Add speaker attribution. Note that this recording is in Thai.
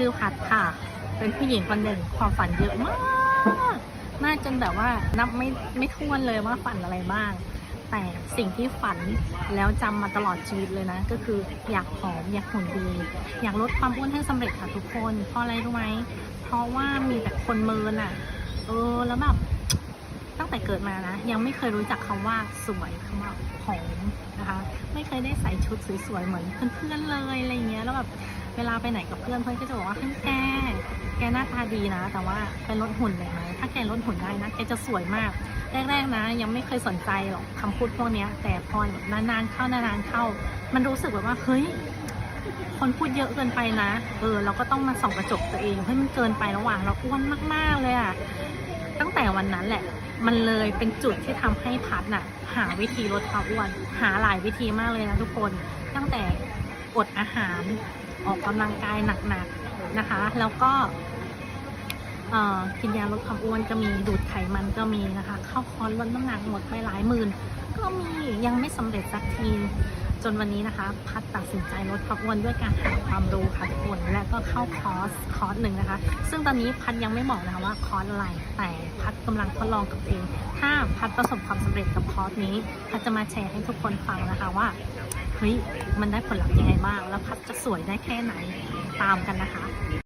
Speaker 1: ชื่อพัดค่ะ เป็นผู้หญิงคนหนึ่งความฝันเยอะมาก มากจนแบบว่านับไม่ไม่ท้วนเลยว่าฝันอะไรบ้าง แต่สิ่งที่ฝันแล้วจำมาตลอดชีวิตเลยนะ ก็คืออยากผอมอยากหุ่นดี อยากลดความอ้วนให้สำเร็จค่ะทุกคน เพราะอะไรรู้ไหม เพราะว่ามีแต่คนเมินอะ เออแล้วแบบตั้งแต่เกิดมานะ ยังไม่เคยรู้จักคำว่าสวยคำว่าผอมนะคะ ไม่เคยได้ใส่ชุดสวยๆเหมือนเพื่อนๆเลยอะไรเงี้ยแล้วแบบ เวลาไปไหนกับเพื่อนเพื่อนก็จะบอกว่าแกแกหน้าตาดีนะ แต่ว่าไปลดหุ่นเลยไหมถ้าแกลดหุ่นได้นะแกจะสวยมากแรกๆนะ ยังไม่เคยสนใจหรอกคำพูดพวกนี้แต่พอแบบนานๆเข้านานๆเข้า มันรู้สึกแบบว่าเฮ้ยคนพูดเยอะเกินไปนะ เออ เราก็ต้องมาส่องกระจกตัวเองเฮ้ยมันเกินไประหว่างเราอ้วนมากๆเลยอะตั้งแต่วันนั้นแหละ มันเลยเป็นจุดที่ทำให้พัดน่ะ หาวิธีลดความอ้วน หาหลายวิธีมากเลยนะทุกคน ตั้งแต่ อดอาหารออกกำลังกายหนักๆนะคะ แล้วก็กินยาลดความอ้วนก็มีดูดไขมันก็มีนะคะ เข้าคอร์สลดน้ำหนักหมดไปหลายหมื่น ก็มียังไม่สำเร็จสักทีจนวันนี้นะคะ พัดตัดสินใจลดความอ้วนด้วยการหาความรู้ค่ะทุกคนและก็เข้าคอร์สคอร์สหนึ่งนะคะ ซึ่งตอนนี้พัดยังไม่บอกนะคะว่าคอร์สอะไรแต่พัดกำลังทดลองกับเอง ถ้าพัดประสบความสำเร็จกับคอร์สนี้พัดจะมาแชร์ให้ทุกคนฟังนะคะว่า เฮ้ยมันได้ผลลัพธ์ยังไงบ้าง แล้วพัดจะสวยได้แค่ไหนตามกันนะคะ